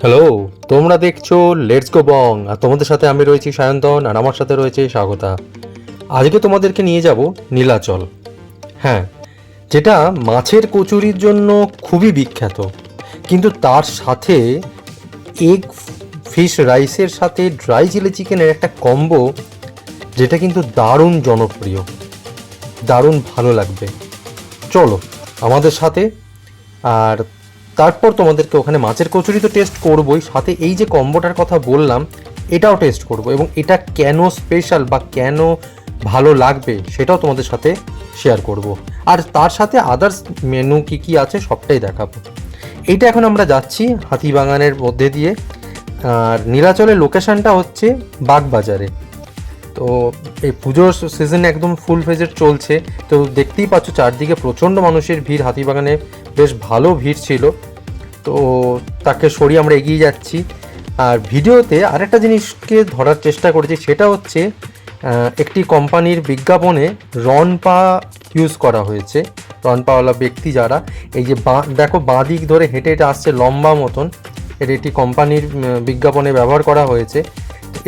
Hello তোমরা দেখছ let's go বং আর তোমাদের সাথে আমি রয়েছি সায়ন্তন, আর আমার সাথে রয়েছে স্বাগতা। আজকে তোমাদেরকে নিয়ে যাব নীলাচল। হ্যাঁ যেটা মাছের কচুরির জন্য খুবই বিখ্যাত। কিন্তু তার সাথে এগ ফিশ রাইসের সাথে ড্রাই চিলি চিকেনের একটা কম্বো যেটা কিন্তু দারুণ জনপ্রিয়। দারুণ ভালো লাগবে। চলো, আমাদের সাথে, আর তারপর তোমাদেরকে ওখানে মাছের কচুরি তো টেস্ট করবোই। সাথে এই যে কম্বোটার কথা বললাম, এটাও টেস্ট করব এবং এটা কেন স্পেশাল বা কেন ভালো লাগবে সেটাও তোমাদের সাথে শেয়ার করব। আর তার সাথে আদার্স মেনু কি কি আছে সবটাই দেখাবো। এইটা এখন আমরা যাচ্ছি হাতিবাগানের মধ্যে দিয়ে। আর নীলাচলের লোকেশানটা হচ্ছে বাগবাজারে। তো এই পুজোর সিজন একদম ফুল ফেজের চলছে। তো দেখতেই পাচ্ছ চারদিকে প্রচণ্ড মানুষের ভিড়। হাতিবাগানে বেশ ভালো ভিড় ছিল। তো তাকে সরিয়ে আমরা এগিয়ে যাচ্ছি। আর ভিডিওতে আরেকটা জিনিসকে ধরার চেষ্টা করেছি, সেটা হচ্ছে একটি কোম্পানির বিজ্ঞাপনে রনপা ইউজ করা হয়েছে। রনপাওয়ালা ব্যক্তি যারা, এই যে বাঁ, দেখো বাঁ দিক ধরে হেঁটে হেঁটে আসছে লম্বা মতন। এটা একটি কোম্পানির বিজ্ঞাপনে ব্যবহার করা হয়েছে।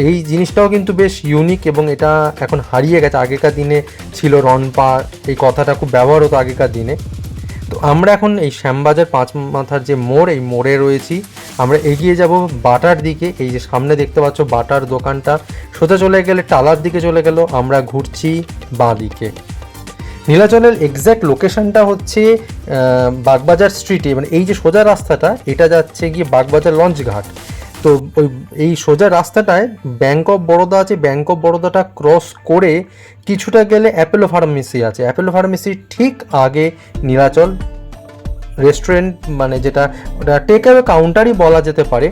এই জিনিসটাও কিন্তু বেশ ইউনিক এবং এটা এখন হারিয়ে গেছে। আগেকার দিনে ছিল রনপা এই কথাটা খুব ব্যবহার হতো আগেকার দিনে। তো আমরা এখন এই শ্যামবাজার পাঁচ মাথার যে মোড়, এই মোড়ে রয়েছি। আমরা এগিয়ে যাব বাটার দিকে। এই যে সামনে দেখতে পাচ্ছ বাটার দোকানটা। সোজা চলে গেলে টালার দিকে চলে গেল। আমরা ঘুরছি বাঁ দিকে। নীলাচলের এক্স্যাক্ট লোকেশনটা হচ্ছে বাগবাজার স্ট্রিটে মানে এই যে সোজা রাস্তাটা, এটা যাচ্ছে গিয়ে বাগবাজার লঞ্চ ঘাট। তো ওই এই সোজা রাস্তাটায় ব্যাঙ্ক অফ বরোদা আছে। ব্যাঙ্ক অফ বরোদাটা ক্রস করে কিছুটা গেলে অ্যাপেলো ফার্মেসি আছে। অ্যাপেলো ফার্মেসির ঠিক আগে নীলাচল রেস্টুরেন্ট মানে যেটা, ওটা টেক অ্যাওয়ে কাউন্টারই বলা যেতে পারে।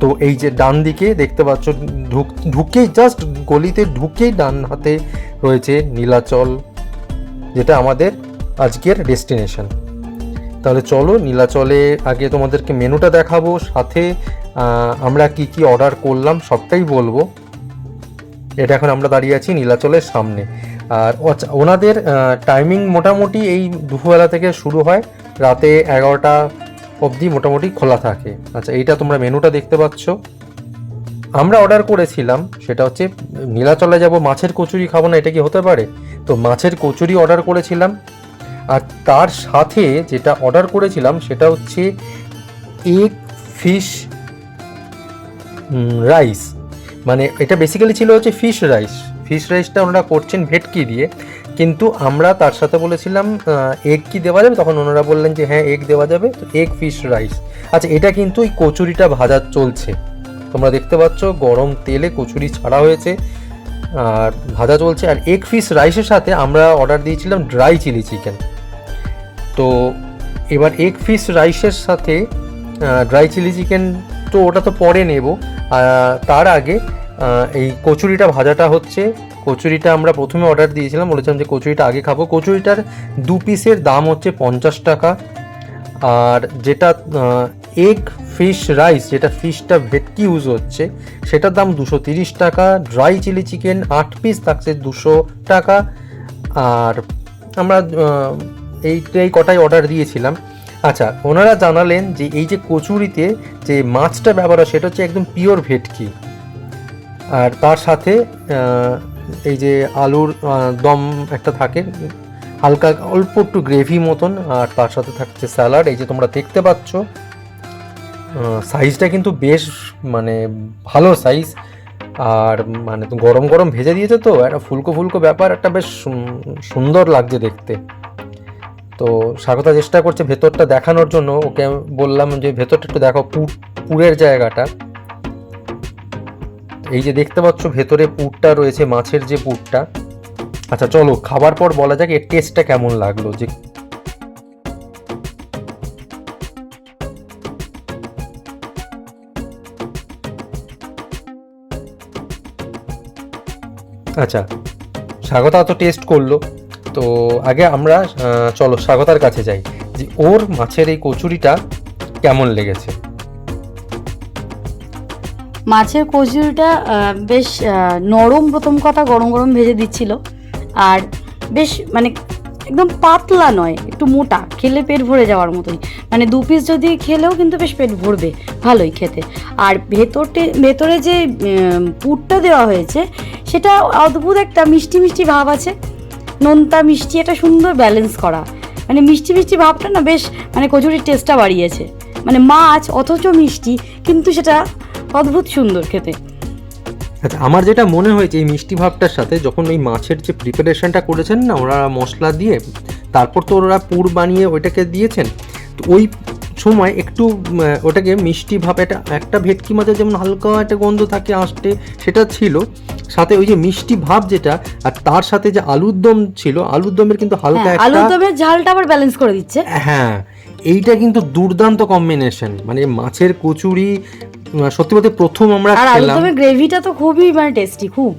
তো এই যে ডান দিকে দেখতে পাচ্ছ, ঢুক, ঢুকেই জাস্ট গলিতে ঢুকেই ডান হাতে রয়েছে নীলাচল, যেটা আমাদের আজকের ডেস্টিনেশন তাহলে চলো নীলাচলে আগে তোমাদেরকে মেনুটা দেখাবো, সাথে আমরা কি কি অর্ডার করলাম সবটাই বলব। এটা এখন আমরা দাঁড়িয়ে আছি নীলাচলের সামনে। আর ওনাদের টাইমিং মোটামুটি এই দুপুরবেলা থেকে শুরু হয়, রাতে এগারোটা অবধি মোটামুটি খোলা থাকে। আচ্ছা এইটা তোমরা মেনুটা দেখতে পাচ্ছ। আমরা অর্ডার করেছিলাম, সেটা হচ্ছে নীলাচলে যাব, মাছের কচুরি খাব না, এটা কি হতে পারে? তো মাছের কচুরি অর্ডার করেছিলাম। আর তার সাথে যেটা অর্ডার করেছিলাম, সেটা হচ্ছে এগ ফিশ রাইস মানে এটা বেসিক্যালি ছিল হচ্ছে ফিশ রাইস ফিশ রাইসটা ওনারা করছেন ভেটকি দিয়ে। কিন্তু আমরা তার সাথে বলেছিলাম এগ কি দেওয়া যাবে? তখন ওনারা বললেন যে হ্যাঁ এগ দেওয়া যাবে। তো এগ ফিশ রাইস আচ্ছা এটা কিন্তু এই কচুরিটা ভাজা চলছে। তোমরা দেখতে পাচ্ছ, গরম তেলে কচুরি ছাড়া হয়েছে। আর ভাজা চলছে। আর এগ ফিশ রাইসের সাথে আমরা অর্ডার দিয়েছিলাম ড্রাই চিলি চিকেন তো এবার এগ ফিশ রাইসের সাথে ড্রাই চিলি চিকেন তো ওটা তো পরে নেব। তার আগে এই কচুরিটা ভাজাটা হচ্ছে। কচুরিটা আমরা প্রথমে অর্ডার দিয়েছিলাম বলেছিলাম যে কচুরিটা আগে খাব। কচুরিটার দু পিসের দাম হচ্ছে পঞ্চাশ টাকা। আর যেটা এগ ফিশ রাইস যেটা ফিশটা ভেটকি ইউজ হচ্ছে সেটার দাম দুশো তিরিশ টাকা। ড্রাই চিলি চিকেন আট পিস থাকছে দুশো টাকা। আর আমরা আহ, এইটাই কটাই অর্ডার দিয়েছিলাম। আচ্ছা ওনারা জানালেন যে এই যে কচুরিতে যে মাছটা ব্যবহার হয়, সেটা হচ্ছে একদম পিওর ভেটকি। আর তার সাথে এই যে আলুর দম একটা থাকে, হালকা অল্প একটু গ্রেভি মতন, আর তার সাথে থাকছে স্যালাড এই যে তোমরা দেখতে পাচ্ছ সাইজটা কিন্তু বেশ মানে ভালো সাইজ আর মানে গরম গরম ভেজে দিয়েছে তো, একটা ফুলকো ফুলকো ব্যাপার, একটা বেশ সুন্দর লাগছে দেখতে। তো স্বাগতা চেষ্টা করছে ভেতরটা দেখানোর জন্য। ওকে বললাম যে ভেতরটা একটু দেখো পুর পুরের জায়গাটা। এই যে দেখতে পাচ্ছ ভেতরে পুরটা রয়েছে, মাছের যে পুরটা। আচ্ছা চলো, খাবার পর বলা যাক এর টেস্টটা কেমন লাগল, যে আচ্ছা স্বাগতা তো টেস্ট করল। তো আগে আমরা চলো স্বাগতার কাছে যাই, যে ওর মাছের এই কচুরিটা কেমন লেগেছে? মাছের কচুরিটা বেশ নরম প্রথম কথা, গরম গরম ভেজে দিচ্ছিল। আর বেশ মানে একদম পাতলা নয়, একটু মোটা, খেলে পেট ভরে যাওয়ার মতোই। মানে দু পিস যদি খেলেও কিন্তু বেশ পেট ভরবে, ভালোই খেতে। আর ভেতরটে, ভেতরে যে পুরটা দেওয়া হয়েছে, সেটা অদ্ভুত একটা মিষ্টি মিষ্টি ভাব আছে। নোনতা মিষ্টি, একটা সুন্দর ব্যালেন্স করা। মানে মিষ্টি মিষ্টি ভাবটা না বেশ মানে কচুরির টেস্টটা বাড়িয়েছে। মানে মাছ, অথচ মিষ্টি, কিন্তু সেটা অদ্ভুত সুন্দর খেতে। আচ্ছা আমার যেটা মনে হয়েছে এই মিষ্টি ভাবটার সাথে যখন ওই মাছের যে প্রিপারেশনটা করেছেন না, ওরা মশলা দিয়ে, তারপর তো ওরা পুর বানিয়ে ওইটাকে দিয়েছেন, তো ওই সময় একটু ওটাকে মিষ্টি ভাব, একটা একটা ভেটকি মাছের যেমন হালকা একটা গন্ধ থাকে আসতে সেটা ছিল সাথে ওই যে মিষ্টি ভাব যেটা আর তার সাথে যে আলুর দম ছিল আলুর দমের কিন্তু হালকা হ্যাঁ আলুর একটা দমের ঝালটা আবার ব্যালেন্স করে দিচ্ছে। হ্যাঁ এইটা কিন্তু দুর্দান্ত কম্বিনেশন মানে মাছের কচুরি সত্যি বলতে প্রথম আমরা আর আলুর দমের গ্রেভিটা তো খুবই মানে টেস্টি খুব।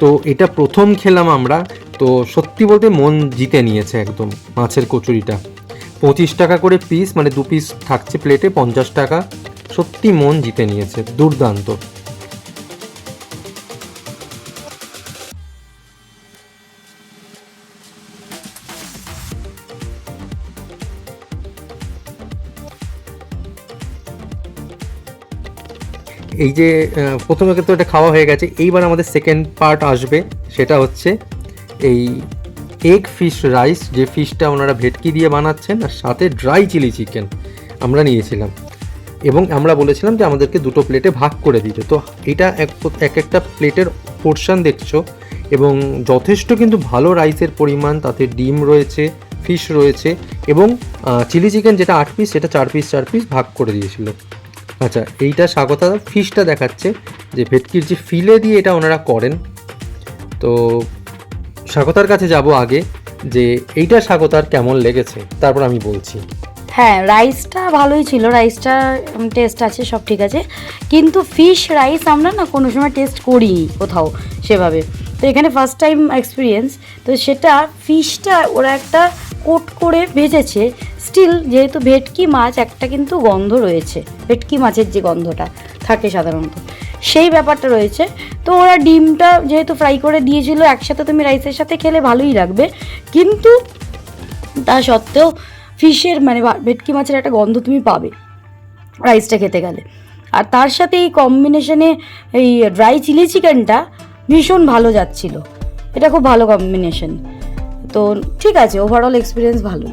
তো এটা প্রথম খেলাম আমরা তো সত্যি বলতে মন জিতে নিয়েছে একদম মাছের কচুরিটা। পঁচিশ টাকা করে পিস মানে দু পিস থাকছে প্লেটে পঞ্চাশ টাকা সত্যি মন জিতে নিয়েছে দুর্দান্ত। এই যে প্রথমে তো এটা খাওয়া হয়ে গেছে। এইবার আমাদের সেকেন্ড পার্ট আসবে, সেটা হচ্ছে এই এগ ফিশ রাইস যে ফিশটা ওনারা ভেটকি দিয়ে বানাচ্ছেন, আর সাথে ড্রাই চিলি চিকেন আমরা নিয়েছিলাম। এবং আমরা বলেছিলাম যে আমাদেরকে দুটো প্লেটে ভাগ করে দিতে। তো এটা এক এক একটা প্লেটের পোর্শন দেখছ, এবং যথেষ্ট কিন্তু ভালো রাইসের পরিমাণ, তাতে ডিম রয়েছে ফিশ রয়েছে, এবং চিলি চিকেন যেটা আট পিস সেটা চার পিস চার পিস ভাগ করে দিয়েছিল। আচ্ছা এইটা স্বাগতা ফিশটা দেখাচ্ছে যে ভেটকির যে ফিলে দিয়ে এটা ওনারা করেন। তো স্বাগতার কাছে যাব আগে যে এইটা স্বাগতার কেমন লেগেছে, তারপর আমি বলছি। হ্যাঁ রাইসটা ভালোই ছিল রাইসটা টেস্ট আছে, সব ঠিক আছে। কিন্তু ফিশ রাইস আমরা না কোনো সময় টেস্ট করিনি কোথাও সেভাবে। তো এখানে ফার্স্ট টাইম এক্সপিরিয়েন্স তো সেটা ফিশটা ওরা একটা কোট করে ভেজেছে স্টিল যেহেতু ভেটকি মাছ, একটা কিন্তু গন্ধ রয়েছে। ভেটকি মাছের যে গন্ধটা থাকে সাধারণত। সেই ব্যাপারটা রয়েছে। তো ওরা ডিমটা যেহেতু ফ্রাই করে দিয়েছিল, একসাথে তুমি রাইসের সাথে খেলে ভালোই লাগবে। কিন্তু তা সত্ত্বেও ফিশের মানে ভেটকি মাছের একটা গন্ধ তুমি পাবে রাইসটা খেতে গেলে। আর তার সাথে এই কম্বিনেশনে এই ড্রাই চিলি চিকেনটা ভীষণ ভালো যাচ্ছিল। এটা খুব ভালো কম্বিনেশন তো ঠিক আছে ওভারঅল এক্সপিরিয়েন্স ভালো।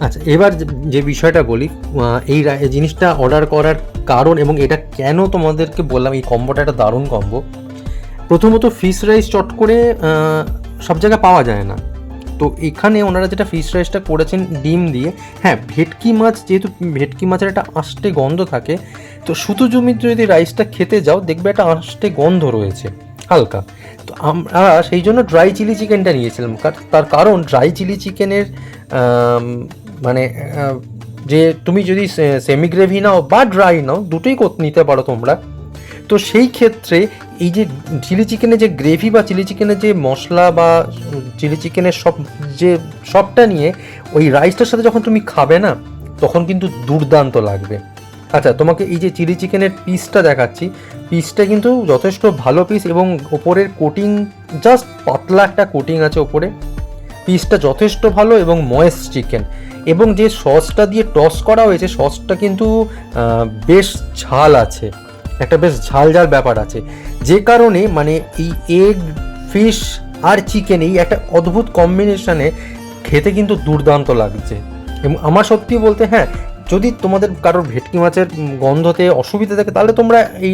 আচ্ছা এবার যে- বিষয়টা বলি এই জিনিসটা অর্ডার করার কারণ এবং এটা কেন তোমাদেরকে বললাম, এই কম্বোটা একটা দারুণ কম্বো প্রথমত ফিশ রাইস চট করে সব জায়গায় পাওয়া যায় না। তো এখানে ওনারা যেটা ফিশ রাইসটা করেছেন, ডিম দিয়ে হ্যাঁ ভেটকি মাছ যেহেতু, ভেটকি মাছের একটা আষ্টে গন্ধ থাকে, তো সুতো জমির যদি রাইসটা খেতে যাও, দেখবে একটা আষ্টে গন্ধ রয়েছে, হালকা। তো আমরা সেই জন্য ড্রাই চিলি চিকেনটা নিয়েছিলাম তার কারণ ড্রাই চিলি চিকেনের মানে যে তুমি যদি সেমি গ্রেভি নাও বা ড্রাই নাও, দুটোই নিতে পারো তোমরা। তো সেই ক্ষেত্রে এই যে চিলি চিকেনের যে গ্রেভি বা চিলি চিকেনের যে মশলা বা চিলি চিকেনের সব যে, সবটা নিয়ে ওই রাইসটার সাথে যখন তুমি খাবে না, তখন কিন্তু দুর্দান্ত লাগবে। আচ্ছা তোমাকে এই যে চিলি চিকেনের পিসটা দেখাচ্ছি। পিসটা কিন্তু যথেষ্ট ভালো পিস এবং ওপরের কোটিং জাস্ট পাতলা একটা কোটিং আছে ওপরে। পিসটা যথেষ্ট ভালো এবং ময়েস চিকেন। এবং যে সসটা দিয়ে টস করা হয়েছে, সসটা কিন্তু বেশ ঝাল আছে। একটা বেশ ঝাল ঝাল ব্যাপার আছে। যে কারণে মানে এই এগ ফিশ আর চিকেন এই একটা অদ্ভুত কম্বিনেশনে খেতে কিন্তু দুর্দান্ত লাগছে। এবং আমার সত্যি বলতে হ্যাঁ যদি তোমাদের কারোর ভেটকি মাছের গন্ধতে অসুবিধা থাকে, তাহলে তোমরা এই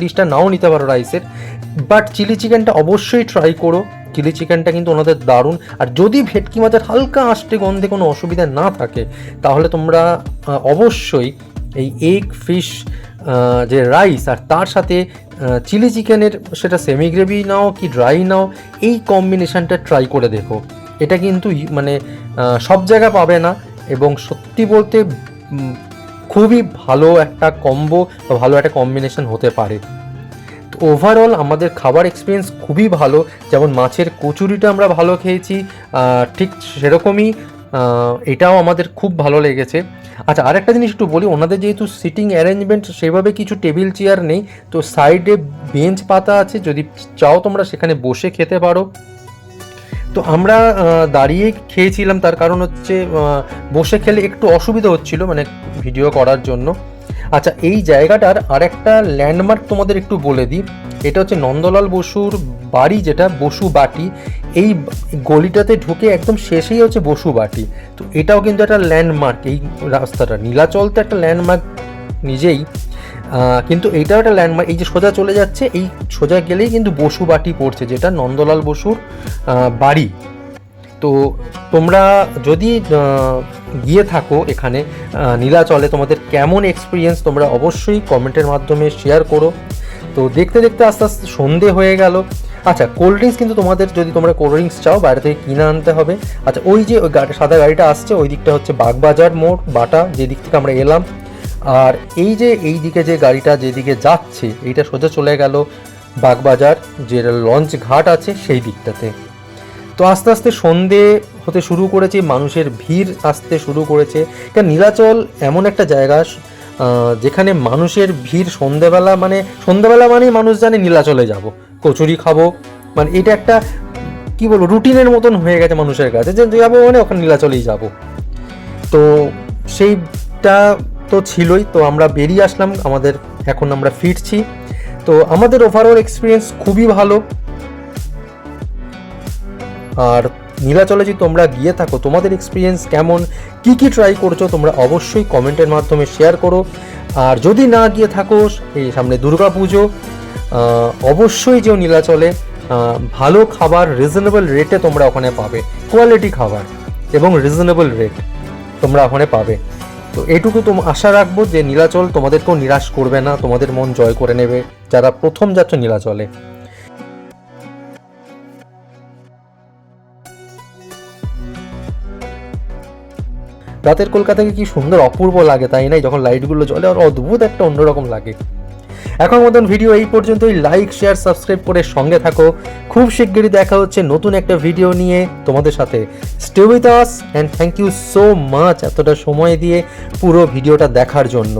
ডিশটা নাও নিতে পারো রাইসের বাট চিলি চিকেনটা অবশ্যই ট্রাই করো। চিলি চিকেনটা কিন্তু ওনাদের দারুণ। আর যদি ভেটকি মাছের হালকা আষ্টে গন্ধে কোনো অসুবিধা না থাকে, তাহলে তোমরা অবশ্যই এই এগ ফিশ যে রাইস আর তার সাথে চিলি চিকেনের সেটা সেমি গ্রেভি নাও কি ড্রাই নাও, এই কম্বিনেশানটা ট্রাই করে দেখো। এটা কিন্তু মানে সব জায়গা পাবে না এবং সত্যি বলতে খুবই ভালো একটা কম্বো বা ভালো একটা কম্বিনেশন হতে পারে। ওভারঅল আমাদের খাবার এক্সপিরিয়েন্স খুবই ভালো। যেমন মাছের কচুরিটা আমরা ভালো খেয়েছি ঠিক সেরকমই এটাও আমাদের খুব ভালো লেগেছে। আচ্ছা আরেকটা জিনিস একটু বলি, ওনাদের যেহেতু সিটিং অ্যারেঞ্জমেন্ট সেভাবে কিছু টেবিল চেয়ার নেই, তো সাইডে বেঞ্চ পাতা আছে, যদি চাও তোমরা সেখানে বসে খেতে পারো। তো আমরা দাঁড়িয়ে খেয়েছিলাম, তার কারণ হচ্ছে বসে খেলে একটু অসুবিধা হচ্ছিল মানে ভিডিও করার জন্য। আচ্ছা এই জায়গাটার আরেকটা ল্যান্ডমার্ক তোমাদের একটু বলে দিই। এটা হচ্ছে নন্দলাল বসুর বাড়ি যেটা, বসু বাটি। এই গলিটাতে ঢুকে একদম শেষেই হচ্ছে বসু বাটি। তো এটাও কিন্তু একটা ল্যান্ডমার্ক এই রাস্তাটা। নীলাচল তো একটা ল্যান্ডমার্ক নিজেই। কিন্তু এইটাও একটা ল্যান্ডমার্ক এই যে সোজা চলে যাচ্ছে, এই সোজা গেলেই কিন্তু বসু বাটি পড়ছে, যেটা নন্দলাল বসুর বাড়ি। তো তোমরা যদি গিয়ে থাকো এখানে নীলাচলে, তোমাদের কেমন এক্সপিরিয়েন্স তোমরা অবশ্যই কমেন্টের মাধ্যমে শেয়ার করো। তো দেখতে দেখতে আস্তে আস্তে সন্ধে হয়ে গেল। আচ্ছা কোল্ড ড্রিঙ্কস কিন্তু তোমাদের যদি তোমরা কোল্ড ড্রিঙ্কস চাও, বাইরে থেকে কিনে আনতে হবে। আচ্ছা ওই যে ওই সাদা গাড়িটা আসছে, ওই দিকটা হচ্ছে বাগবাজার মোড়, বাটা যে দিক থেকে আমরা এলাম। আর এই যে, এই দিকে যে গাড়িটা যেদিকে যাচ্ছে, এইটা সোজা চলে গেল বাগবাজার, যে লঞ্চ ঘাট আছে, সেই দিকটাতে। তো আস্তে আস্তে সন্ধে হতে শুরু করেছে, মানুষের ভিড় আসতে শুরু করেছে। কারণ নীলাচল এমন একটা জায়গা যেখানে মানুষের ভিড় সন্ধেবেলা মানে সন্ধেবেলা মানেই মানুষ জানে নীলাচলে যাব, কচুরি খাব। মানে এটা একটা, কি বলব, রুটিনের মতন হয়ে গেছে মানুষের কাছে, যে যাব মানে ওখানে নীলাচলেই যাব। তো সেইটা তো ছিলই, তো আমরা বেরিয়ে আসলাম, আমাদের এখন আমরা ফিরছি। তো আমাদের ওভারঅল এক্সপিরিয়েন্স খুবই ভালো। আর নীলাচলে যদি তোমরা গিয়ে থাকো। তোমাদের এক্সপিরিয়েন্স কেমন? কি কি ট্রাই করছ? তোমরা অবশ্যই কমেন্টের মাধ্যমে শেয়ার করো। আর যদি না গিয়ে থাকো, এই সামনে দুর্গা পুজো অবশ্যই যেও নীলাচলে। ভালো খাবার রিজনেবল রেটে তোমরা ওখানে পাবে। কোয়ালিটি খাবার এবং রিজনেবল রেট তোমরা ওখানে পাবে। তো এটুকু তোম, আশা রাখব যে নীলাচল তোমাদেরকেও নিরাশ করবে না, তোমাদের মন জয় করে নেবে যারা প্রথম যাচ্ছ নীলাচলে। রাতের কলকাতাকে কি সুন্দর অপূর্ব লাগে, তাই নাই? যখন লাইটগুলো জ্বলে আর অদ্ভুত একটা অন্যরকম লাগে। এখন মতন ভিডিও এই পর্যন্তই। লাইক শেয়ার সাবস্ক্রাইব করে সঙ্গে থাকো। খুব শিগগিরই দেখা হচ্ছে নতুন একটা ভিডিও নিয়ে তোমাদের সাথে। Stay with us and thank you so much এতটা সময় দিয়ে পুরো ভিডিওটা দেখার জন্য।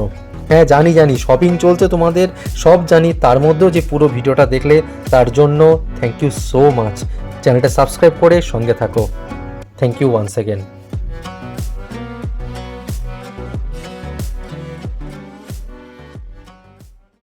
হ্যাঁ জানি জানি শপিং চলছে তোমাদের, সব জানি। তার মধ্যেও যে পুরো ভিডিওটা দেখলে, তার জন্য থ্যাংক ইউ সো মাচ চ্যানেলটা সাবস্ক্রাইব করে সঙ্গে থাকো। Thank you once again